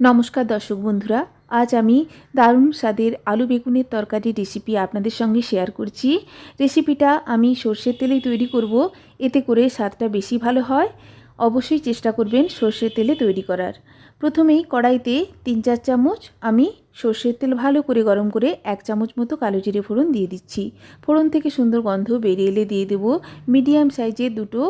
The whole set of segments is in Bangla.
নমস্কার দর্শক বন্ধুরা, আজ আমি দারুণ স্বাদের আলু বেগুনের তরকারি রেসিপি আপনাদের সঙ্গে শেয়ার করছি। রেসিপিটা আমি সর্ষের তেলেই তৈরি করব, এতে করে স্বাদটা বেশি ভালো হয়। অবশ্যই চেষ্টা করবেন সর্ষের তেলে তৈরি করার। প্রথমেই কড়াইতে তিন চার চামচ আমি সর্ষের তেল ভালো করে গরম করে এক চামচ মতো কালো জিরে ফোড়ন দিয়ে দিচ্ছি। ফোড়ন থেকে সুন্দর গন্ধ বেরিয়ে এলে দিয়ে দেবো। মিডিয়াম সাইজের দুটো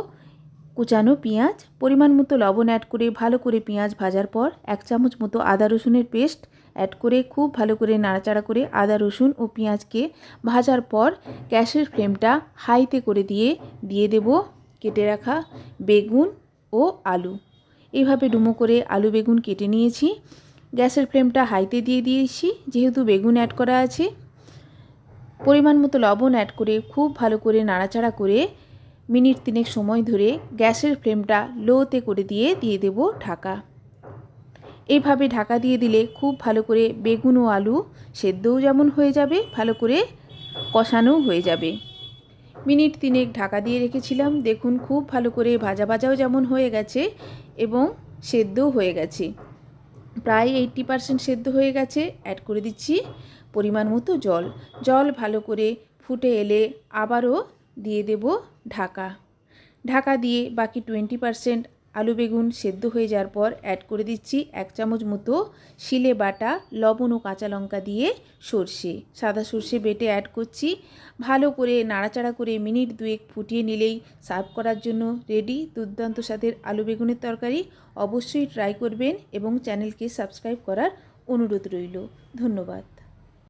কুচানো পেঁয়াজ, পরিমাণ মতো লবণ অ্যাড করে ভালো করে পেঁয়াজ ভাজার পর এক চামচ মতো আদা রসুনের পেস্ট অ্যাড করে খুব ভালো করে নাড়াচাড়া করে আদা রসুন ও পেঁয়াজকে ভাজার পর গ্যাসের ফ্লেমটা হাইতে করে দিয়ে দিয়ে দেব কেটে রাখা বেগুন ও আলু। এইভাবে ডুমো করে আলু বেগুন কেটে নিয়েছি। গ্যাসের ফ্লেমটা হাইতে দিয়ে দিয়েছি, যেহেতু বেগুন অ্যাড করা আছে। পরিমাণ মতো লবণ অ্যাড করে খুব ভালো করে নাড়াচাড়া করে মিনিট তিনেক সময় ধরে গ্যাসের ফ্লেমটা লোতে করে দিয়ে দিয়ে দেব ঢাকা। এইভাবে ঢাকা দিয়ে দিলে খুব ভালো করে বেগুন ও আলু সেদ্ধও যেমন হয়ে যাবে, ভালো করে কষানোও হয়ে যাবে। মিনিট তিনেক ঢাকা দিয়ে রেখেছিলাম, দেখুন খুব ভালো করে ভাজা ভাজাও যেমন হয়ে গেছে এবং সেদ্ধও হয়ে গেছে। প্রায় এইট্টি পারসেন্ট সেদ্ধ হয়ে গেছে অ্যাড করে দিচ্ছি পরিমাণ মতো জল। জল ভালো করে ফুটে এলে আবারও দিয়ে দেব ঢাকা। ঢাকা দিয়ে বাকি টোয়েন্টি পারসেন্ট আলু বেগুন সেদ্ধ হয়ে যাওয়ার পর অ্যাড করে দিচ্ছি এক চামচ মতো শিলে বাটা, লবণ ও কাঁচা লঙ্কা দিয়ে সর্ষে। সাদা সর্ষে বেটে অ্যাড করছি। ভালো করে নাড়াচাড়া করে মিনিট দুয়েক ফুটিয়ে নিলেই সার্ভ করার জন্য রেডি দুর্দান্ত স্বাদের আলু বেগুনের তরকারি অবশ্যই ট্রাই করবেন এবং চ্যানেলকে সাবস্ক্রাইব করার অনুরোধ রইল। ধন্যবাদ।